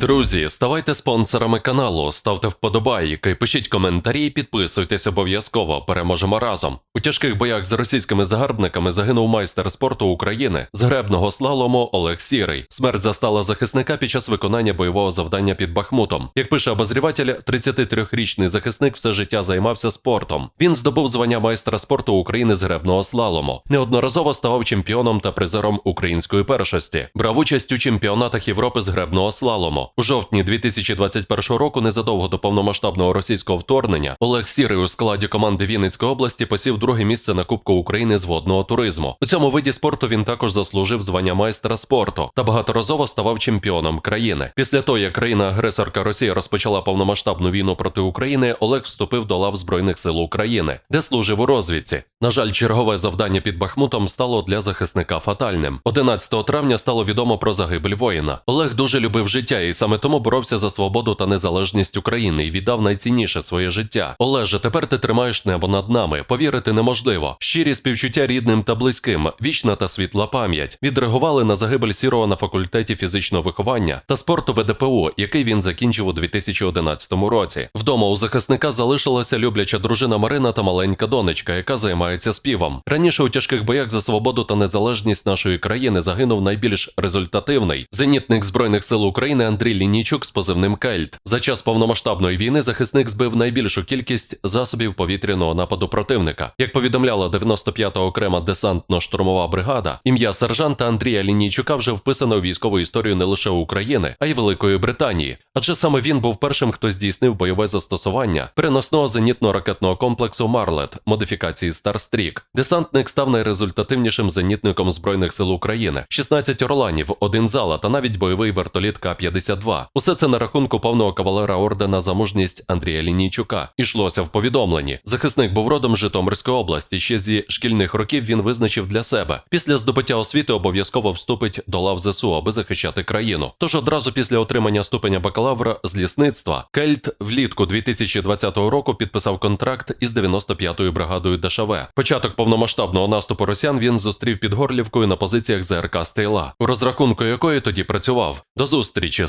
Друзі, ставайте спонсорами каналу, ставте вподобайки, пишіть коментарі, підписуйтесь обов'язково. Переможемо разом. У тяжких боях з російськими загарбниками загинув майстер спорту України з гребного слалому Олег Сірий. Смерть застала захисника під час виконання бойового завдання під Бахмутом. Як пише обозріватель, 33-річний захисник все життя займався спортом. Він здобув звання майстра спорту України з гребного слалому. Неодноразово ставав чемпіоном та призером української першості. Брав участь у чемпіонатах Європи з гребного слалому. У жовтні 2021 року, незадовго до повномасштабного російського вторгнення, Олег Сірий у складі команди Вінницької області посів друге місце на Кубку України з водного туризму. У цьому виді спорту він також заслужив звання майстра спорту та багаторазово ставав чемпіоном країни. Після того, як країна-агресорка Росія розпочала повномасштабну війну проти України, Олег вступив до лав Збройних сил України, де служив у розвідці. На жаль, чергове завдання під Бахмутом стало для захисника фатальним. 11 травня стало відомо про загибель воїна. Олег дуже любив життя і саме тому боровся за свободу та незалежність України і віддав найцінніше своє життя. Олеже, тепер ти тримаєш небо над нами. Повірити неможливо. Щирі співчуття рідним та близьким, вічна та світла пам'ять. Відреагували на загибель сірого на факультеті фізичного виховання та спорту ВДПУ, який він закінчив у 2011 році. Вдома у захисника залишилася любляча дружина Марина та маленька донечка, яка займається співом. Раніше у тяжких боях за свободу та незалежність нашої країни загинув найбільш результативний зенітник збройних сил України Андрій Лінійчук з позивним Кельт. За час повномасштабної війни захисник збив найбільшу кількість засобів повітряного нападу противника. Як повідомляла 95-та окрема десантно-штурмова бригада, ім'я сержанта Андрія Лінійчука вже вписано у військову історію не лише України, а й Великої Британії. Адже саме він був першим, хто здійснив бойове застосування переносного зенітно-ракетного комплексу Марлет модифікації Старстрік. Десантник став найрезультативнішим зенітником збройних сил України: 16 орланів, один зала та навіть бойовий вертоліт К-52. Усе це на рахунку повного кавалера ордена за мужність Андрія Лінійчука. Ішлося в повідомленні. Захисник був родом Житомирської області. Ще зі шкільних років він визначив для себе. Після здобуття освіти обов'язково вступить до лав ЗСУ, аби захищати країну. Тож одразу після отримання ступеня бакалавра з лісництва Кельт влітку 2020 року підписав контракт із 95-ю бригадою ДШВ. Початок повномасштабного наступу росіян він зустрів під Горлівкою на позиціях ЗРК Стейла, у розрахунку якої тоді працював. До зустрічі